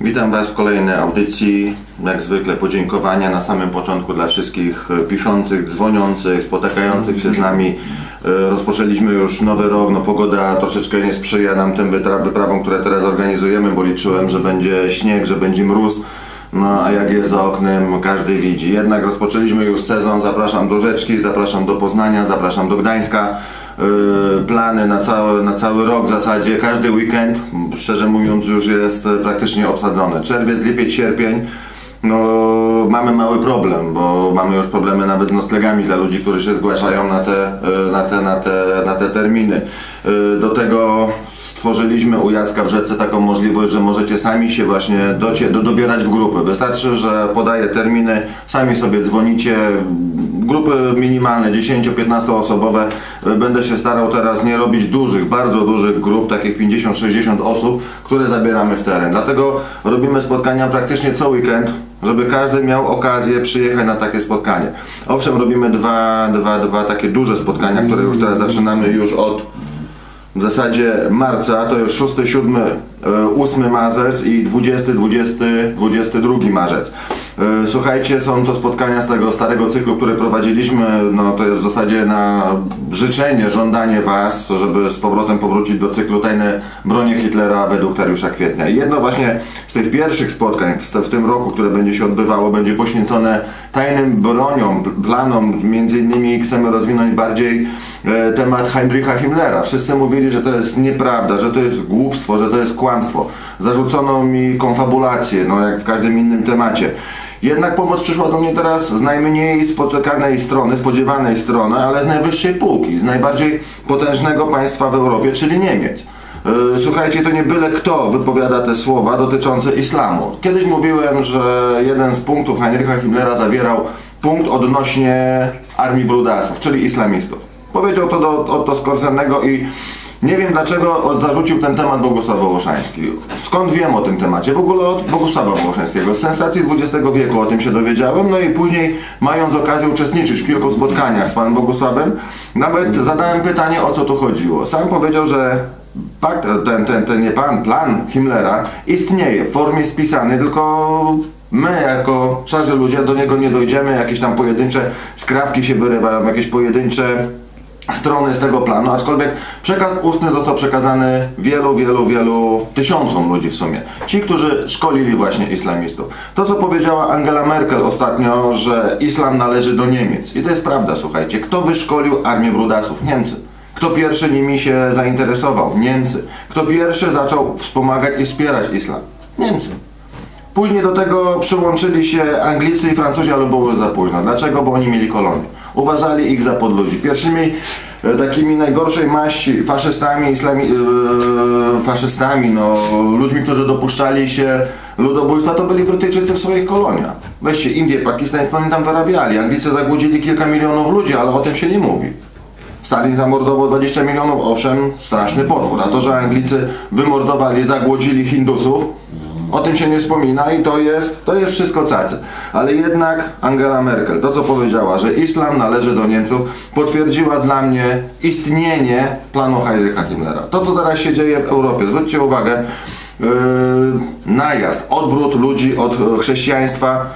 Witam Was w kolejnej audycji. Jak zwykle podziękowania na samym początku dla wszystkich e, piszących, dzwoniących, spotykających się z nami. E, Rozpoczęliśmy już nowy rok, no pogoda troszeczkę nie sprzyja nam tym wyprawom, które teraz organizujemy, bo liczyłem, że będzie śnieg, że będzie mróz. No a jak jest za oknem, każdy widzi. Jednak rozpoczęliśmy już sezon, zapraszam do Rzeczki, zapraszam do Poznania, zapraszam do Gdańska. Yy, plany na cały, na cały rok w zasadzie, każdy weekend, szczerze mówiąc już jest e, praktycznie obsadzony. Czerwiec, lipiec, sierpień. No, mamy mały problem, bo mamy już problemy nawet z noclegami dla ludzi, którzy się zgłaszają na te, e, na te, na te, na te terminy. E, Do tego stworzyliśmy u Jacka w Rzece taką możliwość, że możecie sami się właśnie docie, do, dobierać w grupy. Wystarczy, że podaję terminy, sami sobie dzwonicie, grupy minimalne, 10-15 osobowe. Będę się starał teraz nie robić dużych, bardzo dużych grup, takich 50-60 osób, które zabieramy w teren. Dlatego robimy spotkania praktycznie co weekend, żeby każdy miał okazję przyjechać na takie spotkanie. Owszem, robimy dwa, dwa, dwa takie duże spotkania, które już teraz zaczynamy już od w zasadzie marca, to już 6, 7, e, 8 marzec i 20, 20, 22 marzec. E, Słuchajcie, są to spotkania z tego starego cyklu, który prowadziliśmy, no to jest w zasadzie na życzenie, żądanie Was, żeby z powrotem powrócić do cyklu Tajne bronie Hitlera według Dariusza Kwietnia. I jedno właśnie z tych pierwszych spotkań w, tym roku, które będzie się odbywało, będzie poświęcone tajnym broniom, pl- planom, między innymi chcemy rozwinąć bardziej e, temat Heinricha Himmlera. Wszyscy mówili, że to jest nieprawda, że to jest głupstwo, że to jest kłamstwo. Zarzucono mi konfabulację, no jak w każdym innym temacie. Jednak pomoc przyszła do mnie teraz z najmniej spotykanej strony, spodziewanej strony, ale z najwyższej półki, z najbardziej potężnego państwa w Europie, czyli Niemiec. Yy, Słuchajcie, to nie byle kto wypowiada te słowa dotyczące islamu. Kiedyś mówiłem, że jeden z punktów Heinricha Himmlera zawierał punkt odnośnie armii brudasów, czyli islamistów. Powiedział to do Otto Skorzennego i nie wiem dlaczego zarzucił ten temat Bogusław Wołoszański. Skąd wiem o tym temacie? W ogóle od Bogusława Wołoszańskiego. Z sensacji XX wieku o tym się dowiedziałem, no i później mając okazję uczestniczyć w kilku spotkaniach z panem Bogusławem, nawet zadałem pytanie o co tu chodziło. Sam powiedział, że pakt, ten, ten, ten nie pan, plan Himmlera istnieje w formie spisanej, tylko my jako szarzy ludzie do niego nie dojdziemy, jakieś tam pojedyncze skrawki się wyrywają, jakieś pojedyncze strony z tego planu, aczkolwiek przekaz ustny został przekazany wielu, wielu, wielu tysiącom ludzi w sumie. Ci, którzy szkolili właśnie islamistów. To, co powiedziała Angela Merkel ostatnio, że islam należy do Niemiec. I to jest prawda, słuchajcie. Kto wyszkolił armię brudasów? Niemcy. Kto pierwszy nimi się zainteresował? Niemcy. Kto pierwszy zaczął wspomagać i wspierać islam? Niemcy. Później do tego przyłączyli się Anglicy i Francuzi, ale było za późno. Dlaczego? Bo oni mieli kolonie. Uważali ich za podludzi. Pierwszymi e, takimi najgorszej maści faszystami, islami, e, faszystami, no, ludźmi, którzy dopuszczali się ludobójstwa, to byli Brytyjczycy w swoich koloniach. Weźcie Indię, Pakistan, oni tam wyrabiali. Anglicy zagłodzili kilka milionów ludzi, ale o tym się nie mówi. Stalin zamordował 20 milionów, owszem, straszny potwór. A to, że Anglicy wymordowali, zagłodzili Hindusów, o tym się nie wspomina i to jest, to jest wszystko cacy. Ale jednak Angela Merkel, to co powiedziała, że islam należy do Niemców, potwierdziła dla mnie istnienie planu Heinricha Himmlera. To co teraz się dzieje w Europie, zwróćcie uwagę, yy, najazd, odwrót ludzi od chrześcijaństwa,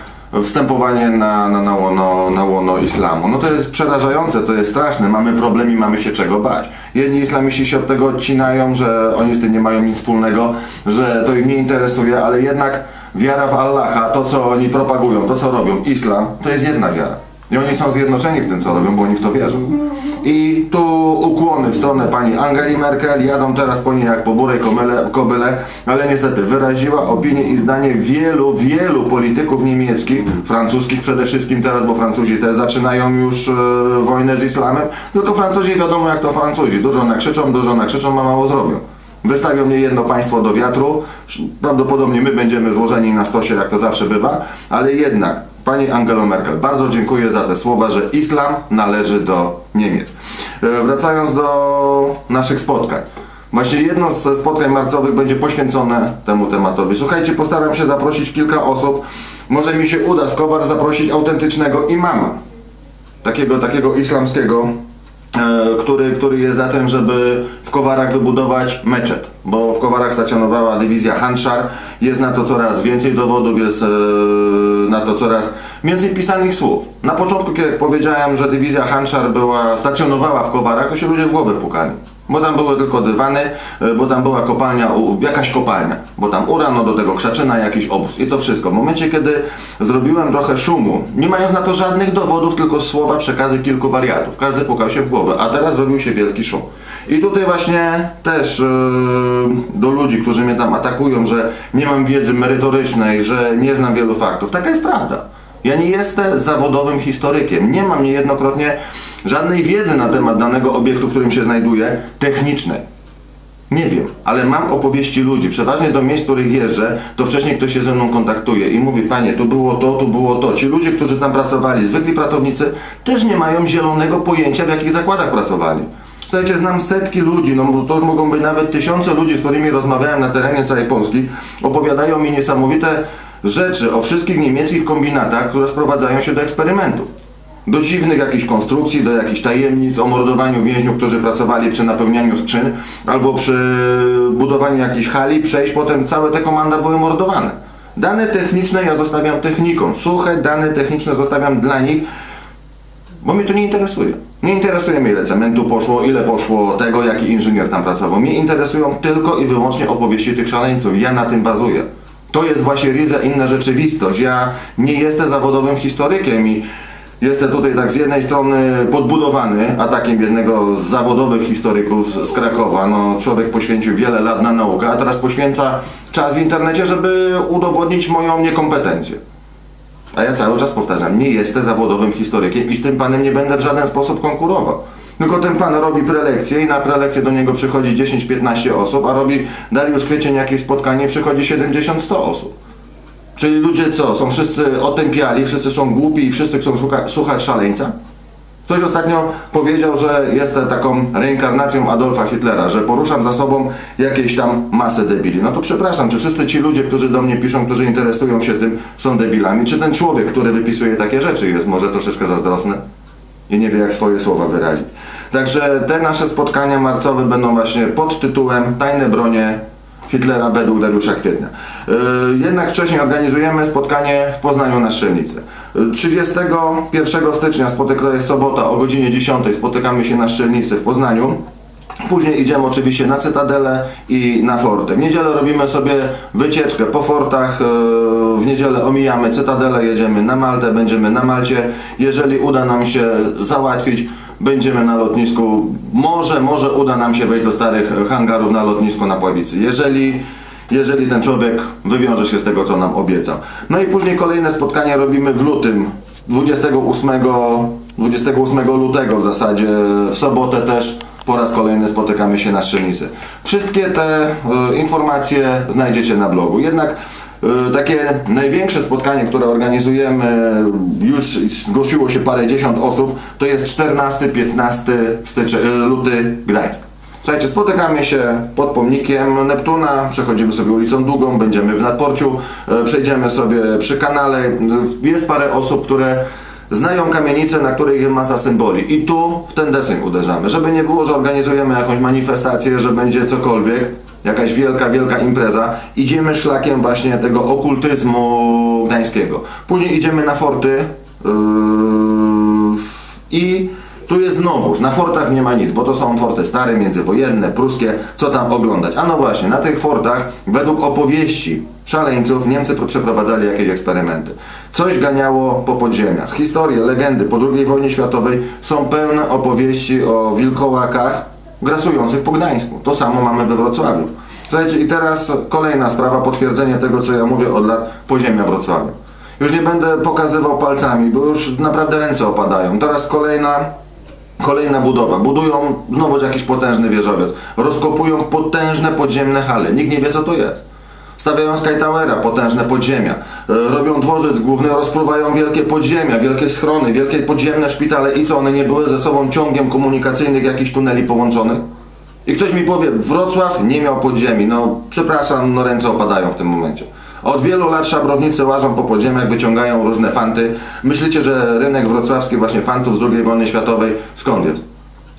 wstępowanie na, na, na, łono, na łono islamu. No to jest przerażające, to jest straszne, mamy problem i mamy się czego bać. Jedni islamiści się od tego odcinają, że oni z tym nie mają nic wspólnego, że to ich nie interesuje, ale jednak wiara w Allaha, to co oni propagują, to co robią, islam, to jest jedna wiara. I oni są zjednoczeni w tym, co robią, bo oni w to wierzą. I tu ukłony w stronę pani Angeli Merkel, jadą teraz po niej jak po burej kobyle, ale niestety wyraziła opinię i zdanie wielu, wielu polityków niemieckich, francuskich przede wszystkim teraz, bo Francuzi też zaczynają już e, wojnę z islamem, tylko Francuzi wiadomo jak to Francuzi, dużo nakrzyczą, dużo nakrzyczą, a mało zrobią. Wystawią mnie jedno państwo do wiatru. Prawdopodobnie my będziemy złożeni na stosie, jak to zawsze bywa, ale jednak, pani Angelo Merkel, bardzo dziękuję za te słowa, że islam należy do Niemiec. E, Wracając do naszych spotkań. Właśnie jedno ze spotkań marcowych będzie poświęcone temu tematowi. Słuchajcie, postaram się zaprosić kilka osób. Może mi się uda z Kowar zaprosić autentycznego imama. Takiego, takiego islamskiego który, który jest za tym, żeby w Kowarach wybudować meczet, bo w Kowarach stacjonowała dywizja Hanszar, jest na to coraz więcej dowodów, jest e, na to coraz więcej pisanych słów. Na początku, kiedy powiedziałem, że dywizja Hanszar była, stacjonowała w Kowarach, to się ludzie w głowę pukali. Bo tam były tylko dywany, e, bo tam była kopalnia, jakaś kopalnia, bo tam uran, no do tego krzaczyna, jakiś obóz i to wszystko. W momencie, kiedy zrobiłem trochę szumu, nie mając na to żadnych dowodów, tylko słowa, przekazy kilku wariatów, każdy pukał się w głowę, a teraz zrobił się wielki szum. I tutaj właśnie też e, do ludzi, którzy mnie tam atakują, że nie mam wiedzy merytorycznej, że nie znam wielu faktów, taka jest prawda. Ja nie jestem zawodowym historykiem. Nie mam niejednokrotnie żadnej wiedzy na temat danego obiektu, w którym się znajduję, technicznej. Nie wiem, ale mam opowieści ludzi. Przeważnie do miejsc, w których jeżdżę, to wcześniej ktoś się ze mną kontaktuje i mówi, panie, tu było to, tu było to. Ci ludzie, którzy tam pracowali, zwykli pracownicy, też nie mają zielonego pojęcia, w jakich zakładach pracowali. Słuchajcie, znam setki ludzi, no to już mogą być nawet tysiące ludzi, z którymi rozmawiałem na terenie całej Polski, opowiadają mi niesamowite rzeczy o wszystkich niemieckich kombinatach, które sprowadzają się do eksperymentu do dziwnych jakichś konstrukcji, do jakichś tajemnic, o mordowaniu więźniów, którzy pracowali przy napełnianiu skrzyn, albo przy budowaniu jakichś hali, przejść, potem całe te komanda były mordowane. Dane techniczne ja zostawiam technikom, suche dane techniczne zostawiam dla nich, bo mnie to nie interesuje. Nie interesuje mnie ile cementu poszło, ile poszło tego, jaki inżynier tam pracował. Mnie interesują tylko i wyłącznie opowieści tych szaleńców. Ja na tym bazuję. To jest właśnie ryza inna rzeczywistość. Ja nie jestem zawodowym historykiem i jestem tutaj tak z jednej strony podbudowany atakiem jednego z zawodowych historyków z Krakowa. No, człowiek poświęcił wiele lat na naukę, a teraz poświęca czas w internecie, żeby udowodnić moją niekompetencję. A ja cały czas powtarzam, nie jestem zawodowym historykiem i z tym panem nie będę w żaden sposób konkurował. Tylko ten pan robi prelekcje i na prelekcję do niego przychodzi 10-15 osób, a robi Dariusz Kwiecień jakieś spotkanie, przychodzi 70-100 osób. Czyli ludzie co, są wszyscy otępiali, wszyscy są głupi i wszyscy chcą szuka, słuchać szaleńca? Ktoś ostatnio powiedział, że jestem taką reinkarnacją Adolfa Hitlera, że poruszam za sobą jakieś tam masę debili. No to przepraszam, czy wszyscy ci ludzie, którzy do mnie piszą, którzy interesują się tym, są debilami? Czy ten człowiek, który wypisuje takie rzeczy, jest może troszeczkę zazdrosny i nie wie, jak swoje słowa wyrazić? Także te nasze spotkania marcowe będą właśnie pod tytułem Tajne bronie Hitlera według Dariusza Kwietnia. Yy, Jednak wcześniej organizujemy spotkanie w Poznaniu na Strzelnicy. Yy, 31 stycznia, spotyka, jest sobota o godzinie 10, spotykamy się na Strzelnicy w Poznaniu. Później idziemy oczywiście na Cytadelę i na Forty. W niedzielę robimy sobie wycieczkę po fortach. yy, W niedzielę omijamy Cytadelę, jedziemy na Maltę, będziemy na Malcie. Jeżeli uda nam się załatwić, będziemy na lotnisku. Może, może uda nam się wejść do starych hangarów na lotnisku na Pławicy. Jeżeli jeżeli ten człowiek wywiąże się z tego, co nam obiecał. No i później kolejne spotkanie robimy w lutym, 28, 28 lutego w zasadzie, w sobotę też po raz kolejny spotykamy się na Strzelnicy. Wszystkie te y, informacje znajdziecie na blogu. Jednak y, takie największe spotkanie, które organizujemy, już zgłosiło się parę dziesiąt osób, to jest 14-15 stycze- y, luty Gdańsk. Słuchajcie, spotykamy się pod pomnikiem Neptuna, przechodzimy sobie ulicą Długą, będziemy w Nadporciu, e, przejdziemy sobie przy kanale. E, Jest parę osób, które znają kamienicę, na której jest masa symboli. I tu w ten deseń uderzamy. Żeby nie było, że organizujemy jakąś manifestację, że będzie cokolwiek, jakaś wielka, wielka impreza. Idziemy szlakiem właśnie tego okultyzmu gdańskiego. Później idziemy na forty yy, i tu jest znowuż, na fortach nie ma nic, bo to są forty stare, międzywojenne, pruskie, co tam oglądać. A no właśnie, na tych fortach, według opowieści szaleńców, Niemcy pro- przeprowadzali jakieś eksperymenty. Coś ganiało po podziemiach. Historie, legendy po II wojnie światowej są pełne opowieści o wilkołakach grasujących po Gdańsku. To samo mamy we Wrocławiu. Słuchajcie, i teraz kolejna sprawa, potwierdzenie tego, co ja mówię od lat, podziemia Wrocławia. Już nie będę pokazywał palcami, bo już naprawdę ręce opadają. Teraz kolejna Kolejna budowa. Budują znowu jakiś potężny wieżowiec. Rozkopują potężne podziemne hale. Nikt nie wie co to jest. Stawiają Sky Towera, potężne podziemia. E, Robią dworzec główny, rozpruwają wielkie podziemia, wielkie schrony, wielkie podziemne szpitale. I co, one nie były ze sobą ciągiem komunikacyjnych jakichś tuneli połączonych? I ktoś mi powie, Wrocław nie miał podziemi. No przepraszam, no ręce opadają w tym momencie. Od wielu lat szabrownicy łażą po podziemiach, wyciągają różne fanty. Myślicie, że rynek wrocławski właśnie fantów z II wojny światowej skąd jest?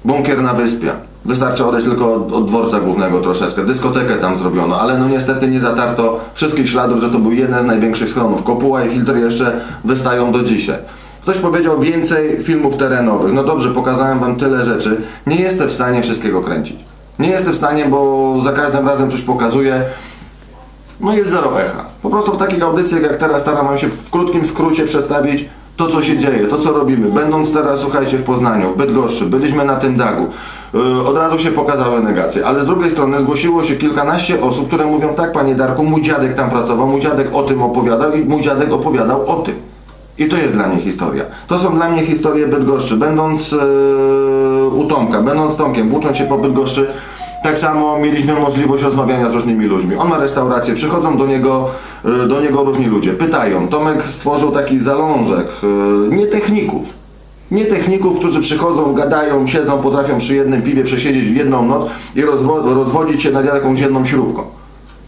bunkier na wyspie. Wystarczy odejść tylko od, dworca głównego troszeczkę. Dyskotekę tam zrobiono, ale no niestety nie zatarto wszystkich śladów, że to był jeden z największych schronów. Kopuła i filtry jeszcze wystają do dzisiaj. Ktoś powiedział więcej filmów terenowych. No dobrze, pokazałem wam tyle rzeczy. Nie jestem w stanie wszystkiego kręcić. Nie jestem w stanie, bo za każdym razem coś pokazuję. No jest zero echa. Po prostu w takich audycjach jak teraz staram się w krótkim skrócie przedstawić to, co się dzieje, to, co robimy. Będąc teraz, słuchajcie, w Poznaniu, w Bydgoszczy, byliśmy na tym dagu. Yy, od razu się pokazały negacje, ale z drugiej strony zgłosiło się kilkanaście osób, które mówią tak, panie Darku, mój dziadek tam pracował, mój dziadek o tym opowiadał i mój dziadek opowiadał o tym. I to jest dla mnie historia. To są dla mnie historie Bydgoszczy. Będąc yy, u Tomka, będąc Tomkiem, włócząc się po Bydgoszczy, tak samo mieliśmy możliwość rozmawiania z różnymi ludźmi. On ma restaurację, przychodzą do niego, y, do niego różni ludzie, pytają. Tomek stworzył taki zalążek, y, nie techników. Nie techników, którzy przychodzą, gadają, siedzą, potrafią przy jednym piwie przesiedzieć w jedną noc i rozwo- rozwodzić się nad jakąś jedną śrubką.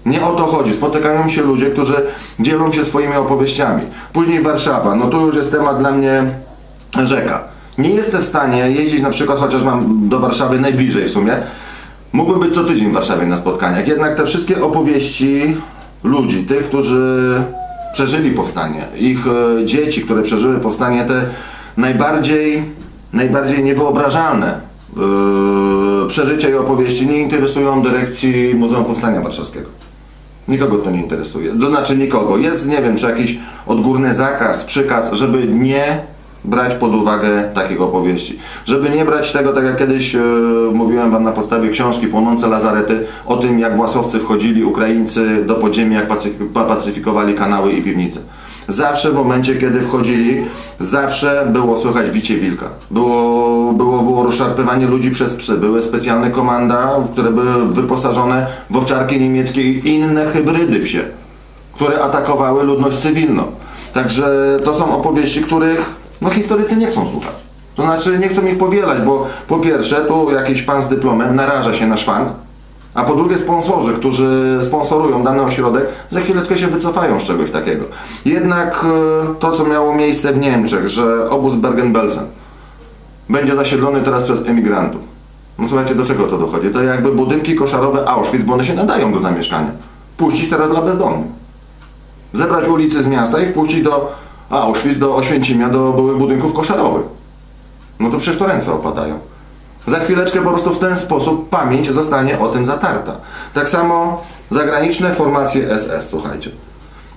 Nie o to chodzi. Spotykają się ludzie, którzy dzielą się swoimi opowieściami. Później Warszawa. No to już jest temat dla mnie rzeka. Nie jestem w stanie jeździć na przykład, chociaż mam do Warszawy najbliżej w sumie. Mógłbym być co tydzień w Warszawie na spotkaniach. Jednak te wszystkie opowieści ludzi, tych, którzy przeżyli powstanie, ich e, dzieci, które przeżyły powstanie, te najbardziej, najbardziej niewyobrażalne e, przeżycia i opowieści nie interesują dyrekcji Muzeum Powstania Warszawskiego. Nikogo to nie interesuje. To znaczy nikogo. Jest, nie wiem, czy jakiś odgórny zakaz, przykaz, żeby nie brać pod uwagę takich opowieści. Żeby nie brać tego, tak jak kiedyś e, mówiłem wam na podstawie książki Płonące Lazarety, o tym jak własowcy wchodzili, Ukraińcy do podziemi, jak pacyf- pa- pacyfikowali kanały i piwnice. Zawsze w momencie, kiedy wchodzili, zawsze było słychać bicie wilka. Było, było, było rozszarpywanie ludzi przez psy. Były specjalne komanda, które były wyposażone w owczarki niemieckie i inne hybrydy psie które atakowały ludność cywilną. Także to są opowieści, których no, historycy nie chcą słuchać. To znaczy nie chcą ich powielać, bo po pierwsze tu jakiś pan z dyplomem naraża się na szwank, a po drugie sponsorzy, którzy sponsorują dany ośrodek, za chwileczkę się wycofają z czegoś takiego. Jednak e, to, co miało miejsce w Niemczech, że obóz Bergen-Belsen będzie zasiedlony teraz przez emigrantów. No słuchajcie, do czego to dochodzi? To jakby budynki koszarowe Auschwitz, bo one się nadają do zamieszkania. Puścić teraz dla bezdomnych zebrać ulicy z miasta i wpuścić do Auschwitz, do Oświęcimia, do byłych budynków koszarowych. No to przecież to ręce opadają. Za chwileczkę po prostu w ten sposób pamięć zostanie o tym zatarta. Tak samo zagraniczne formacje SS, słuchajcie.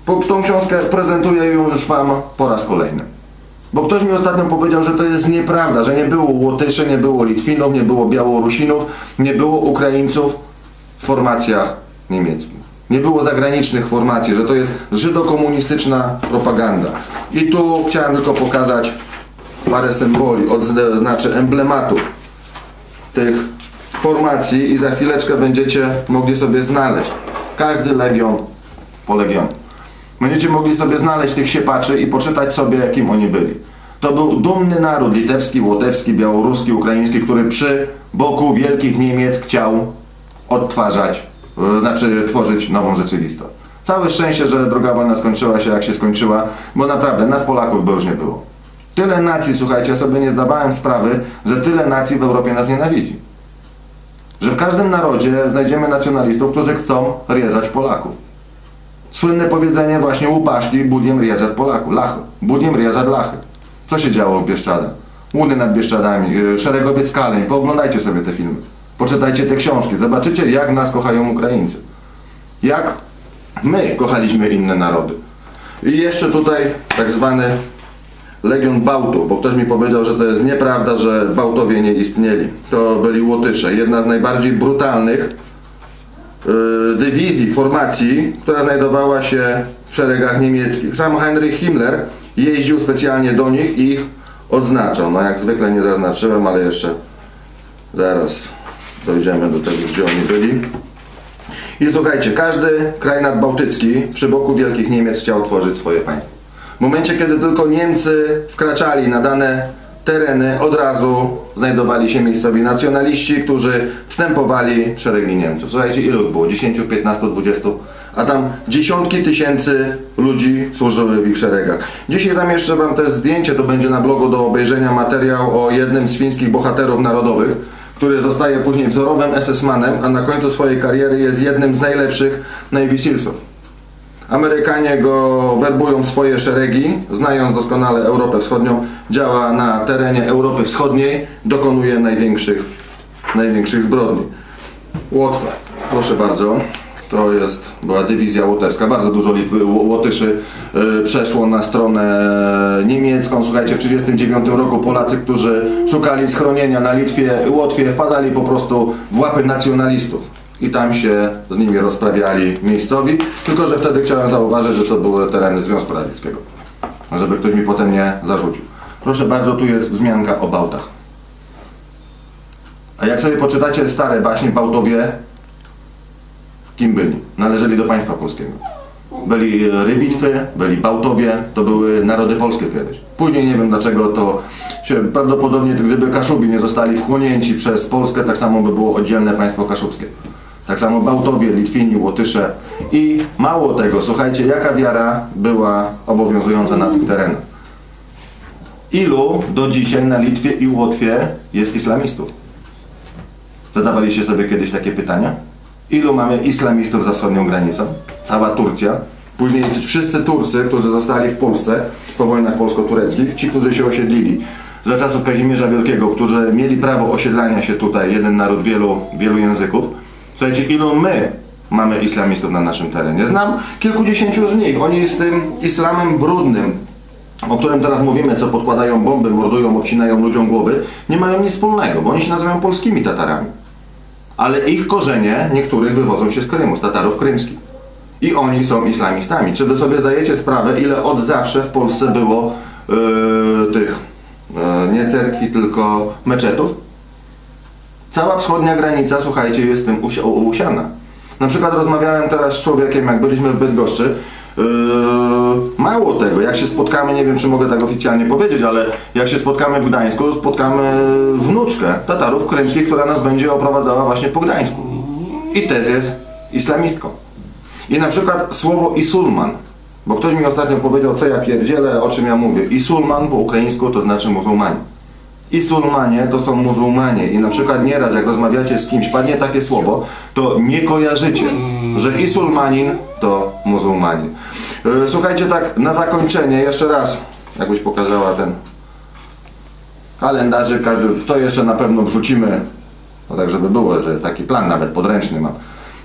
Po, tą książkę prezentuję już Wam po raz kolejny. Bo ktoś mi ostatnio powiedział, że to jest nieprawda, że nie było Łotyszy, nie było Litwinów, nie było Białorusinów, nie było Ukraińców w formacjach niemieckich. Nie było zagranicznych formacji, że to jest żydokomunistyczna propaganda. I tu chciałem tylko pokazać parę symboli, odz- znaczy emblematów tych formacji i za chwileczkę będziecie mogli sobie znaleźć każdy legion po legionie. Będziecie mogli sobie znaleźć tych siepaczy i poczytać sobie, kim oni byli. To był dumny naród litewski, łotewski, białoruski, ukraiński, który przy boku wielkich Niemiec chciał odtwarzać, znaczy tworzyć nową rzeczywistość. Całe szczęście, że druga wojna skończyła się jak się skończyła, bo naprawdę nas Polaków by już nie było. Tyle nacji, słuchajcie, ja sobie nie zdawałem sprawy, że tyle nacji w Europie nas nienawidzi. Że w każdym narodzie znajdziemy nacjonalistów, którzy chcą riezać Polaków. Słynne powiedzenie właśnie łupaszki budiem riezat Polaku. Lachy. Budiem riezat lachy. Co się działo w Bieszczadach? Łuny nad Bieszczadami, yy, Szeregowiec Kaleń. Pooglądajcie sobie te filmy. Poczytajcie te książki. Zobaczycie, jak nas kochają Ukraińcy. Jak my kochaliśmy inne narody. I jeszcze tutaj tak zwany Legion Bałtów, bo ktoś mi powiedział, że to jest nieprawda, że Bałtowie nie istnieli. To byli Łotysze. Jedna z najbardziej brutalnych y, dywizji, formacji, która znajdowała się w szeregach niemieckich. Sam Heinrich Himmler jeździł specjalnie do nich i ich odznaczał. No jak zwykle nie zaznaczyłem, ale jeszcze zaraz dojdziemy do tego, gdzie oni byli. I słuchajcie, każdy kraj nadbałtycki przy boku Wielkich Niemiec chciał tworzyć swoje państwo. W momencie, kiedy tylko Niemcy wkraczali na dane tereny od razu znajdowali się miejscowi nacjonaliści, którzy wstępowali w szeregi Niemców. Słuchajcie, ilu było? 10, 15, 20? A tam dziesiątki tysięcy ludzi służyły w ich szeregach. Dzisiaj zamieszczę Wam też zdjęcie, to będzie na blogu do obejrzenia materiał o jednym z fińskich bohaterów narodowych, który zostaje później wzorowym SS-manem, a na końcu swojej kariery jest jednym z najlepszych Navy Sealsów. Amerykanie go werbują w swoje szeregi, znając doskonale Europę Wschodnią, działa na terenie Europy Wschodniej, dokonuje największych, największych zbrodni. Łotwa, proszę bardzo. To jest, była dywizja łotewska. Bardzo dużo Litwy, Łotyszy y, przeszło na stronę niemiecką. Słuchajcie, w 1939 roku Polacy, którzy szukali schronienia na Litwie, Łotwie, wpadali po prostu w łapy nacjonalistów. I tam się z nimi rozprawiali miejscowi. Tylko, że wtedy chciałem zauważyć, że to były tereny Związku Radzieckiego. Żeby ktoś mi potem nie zarzucił. Proszę bardzo, tu jest wzmianka o Bałtach. A jak sobie poczytacie stare baśnie Bałtowie, kim byli? Należeli do państwa polskiego. Byli Rybitwy, byli Bałtowie, to były narody polskie kiedyś. Później nie wiem dlaczego to się prawdopodobnie gdyby Kaszubi nie zostali wchłonięci przez Polskę, tak samo by było oddzielne państwo kaszubskie. Tak samo Bałtowie, Litwini, Łotysze i mało tego, słuchajcie, jaka wiara była obowiązująca na tych terenach. Ilu do dzisiaj na Litwie i Łotwie jest islamistów? Zadawaliście sobie kiedyś takie pytania? Ilu mamy islamistów za wschodnią granicą? Cała Turcja. Później wszyscy Turcy, którzy zostali w Polsce po wojnach polsko-tureckich, ci, którzy się osiedlili za czasów Kazimierza Wielkiego, którzy mieli prawo osiedlania się tutaj, jeden naród wielu, wielu języków. Słuchajcie, ilu my mamy islamistów na naszym terenie? Znam kilkudziesięciu z nich. Oni z tym islamem brudnym, o którym teraz mówimy, co podkładają bomby, mordują, obcinają ludziom głowy, nie mają nic wspólnego, bo oni się nazywają polskimi Tatarami. Ale ich korzenie niektórych wywodzą się z Krymu, z Tatarów krymskich. I oni są islamistami. Czy wy sobie zdajecie sprawę, ile od zawsze w Polsce było yy, tych, yy, nie cerkwi, tylko meczetów? Cała wschodnia granica, słuchajcie, jest tym usiana. Na przykład rozmawiałem teraz z człowiekiem, jak byliśmy w Bydgoszczy. Yy, mało tego, jak się spotkamy, nie wiem czy mogę tak oficjalnie powiedzieć, ale jak się spotkamy w Gdańsku, spotkamy wnuczkę Tatarów krymskich, która nas będzie oprowadzała właśnie po Gdańsku. I też jest islamistką. I na przykład słowo isulman, bo ktoś mi ostatnio powiedział, co ja pierdzielę, o czym ja mówię. Isulman po ukraińsku to znaczy muzułmanin. Isulmanie to są muzułmanie i na przykład nieraz jak rozmawiacie z kimś, padnie takie słowo, to nie kojarzycie, że isulmanin to muzułmanin. Yy, Słuchajcie, tak na zakończenie jeszcze raz, jakbyś pokazała ten kalendarzyk, każdy, w to jeszcze na pewno wrzucimy, no tak żeby było, że jest taki plan, nawet podręczny mam.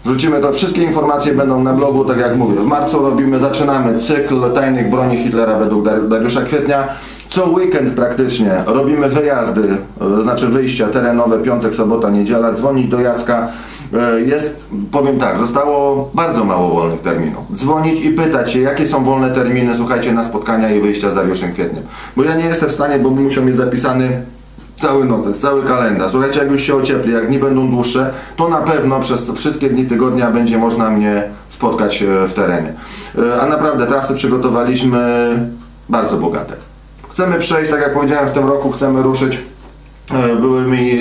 Wrzucimy to, wszystkie informacje będą na blogu, tak jak mówię. W marcu robimy, zaczynamy cykl tajnych broni Hitlera według Dar- Dariusza Kwietnia. Co weekend praktycznie robimy wyjazdy, e, znaczy wyjścia terenowe, piątek, sobota, niedziela, dzwonić do Jacka. E, Jest, powiem tak, zostało bardzo mało wolnych terminów. Dzwonić i pytać się, jakie są wolne terminy, słuchajcie, na spotkania i wyjścia z Dariuszem Kwietniem. Bo ja nie jestem w stanie, bo musiał mieć zapisany Cały notes, cały kalendarz. Słuchajcie, jak już się ociepli, jak dni będą dłuższe, to na pewno przez wszystkie dni tygodnia będzie można mnie spotkać e, w terenie. A naprawdę trasy przygotowaliśmy bardzo bogate. Chcemy przejść, tak jak powiedziałem, w tym roku chcemy ruszyć e, byłymi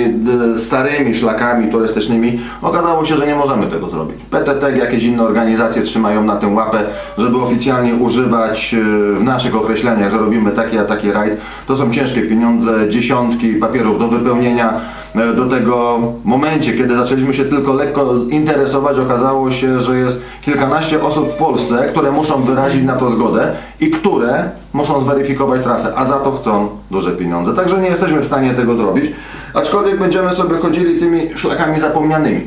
starymi szlakami turystycznymi. Okazało się, że nie możemy tego zrobić. PTT, jakieś inne organizacje trzymają na tym łapę, żeby oficjalnie używać e, w naszych określeniach, że robimy taki a taki rajd. To są ciężkie pieniądze, dziesiątki papierów do wypełnienia. E, Do tego momencie, kiedy zaczęliśmy się tylko lekko interesować, okazało się, że jest kilkanaście osób w Polsce, które muszą wyrazić na to zgodę i które muszą zweryfikować trasę, a za to chcą duże pieniądze. Także nie jesteśmy w stanie tego zrobić, aczkolwiek będziemy sobie chodzili tymi szlakami zapomnianymi,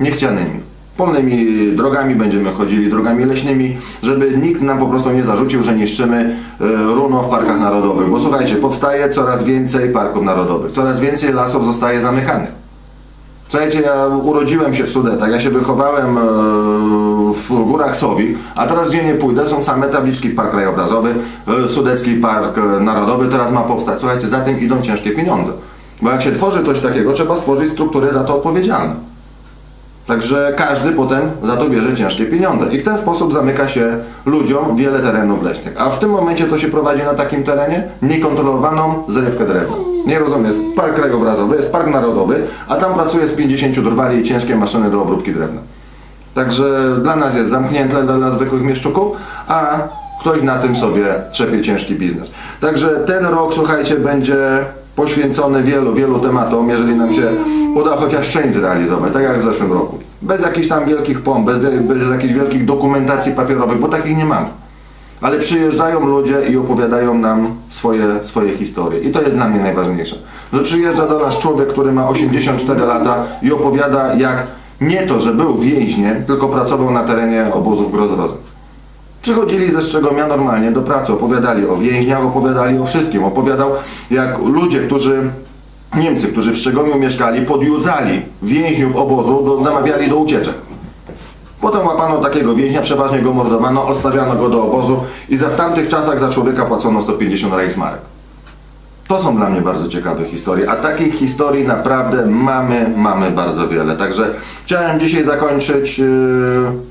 niechcianymi. Polnymi drogami będziemy chodzili, drogami leśnymi, żeby nikt nam po prostu nie zarzucił, że niszczymy e, runo w parkach narodowych. Bo słuchajcie, powstaje coraz więcej parków narodowych, coraz więcej lasów zostaje zamykanych. Słuchajcie, ja urodziłem się w Sudetach, ja się wychowałem e, w górach Sowi, a teraz gdzie nie pójdę, są same tabliczki Park Krajobrazowy, e, Sudecki Park Narodowy, teraz ma powstać. Słuchajcie, za tym idą ciężkie pieniądze. Bo jak się tworzy coś takiego, trzeba stworzyć struktury za to odpowiedzialne. Także każdy potem za to bierze ciężkie pieniądze. I w ten sposób zamyka się ludziom wiele terenów leśnych. A w tym momencie co się prowadzi na takim terenie? Niekontrolowaną zrywkę drewna. Nie rozumiem, jest park krajobrazowy, jest park narodowy, a tam pracuje z 50 drwali i ciężkie maszyny do obróbki drewna. Także dla nas jest zamknięte, dla zwykłych mieszczuków, a ktoś na tym sobie trzepie ciężki biznes. Także ten rok, słuchajcie, będzie poświęcony wielu, wielu tematom, jeżeli nam się uda chociaż część zrealizować, tak jak w zeszłym roku. Bez jakichś tam wielkich pomp, bez, bez jakichś wielkich dokumentacji papierowych, bo takich nie mamy. Ale przyjeżdżają ludzie i opowiadają nam swoje, swoje historie. I to jest dla mnie najważniejsze. Że przyjeżdża do nas człowiek, który ma 84 lata i opowiada jak nie to, że był więźniem, tylko pracował na terenie obozów Grozrozy. Przychodzili ze Strzegomia normalnie do pracy, opowiadali o więźniach, opowiadali o wszystkim. Opowiadał jak ludzie, którzy, Niemcy, którzy w Strzegomiu mieszkali, podjudzali więźniów obozu, do, namawiali do ucieczek. Potem łapano takiego więźnia, przeważnie go mordowano, odstawiano go do obozu i za w tamtych czasach za człowieka płacono 150 Reichsmarek. To są dla mnie bardzo ciekawe historie, a takich historii naprawdę mamy, mamy bardzo wiele. Także chciałem dzisiaj zakończyć yy,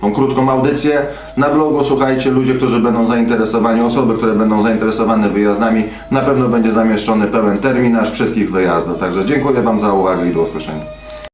tą krótką audycję. Na blogu słuchajcie, ludzie, którzy będą zainteresowani, osoby, które będą zainteresowane wyjazdami, na pewno będzie zamieszczony pełen terminarz wszystkich wyjazdów. Także dziękuję Wam za uwagę i do usłyszenia.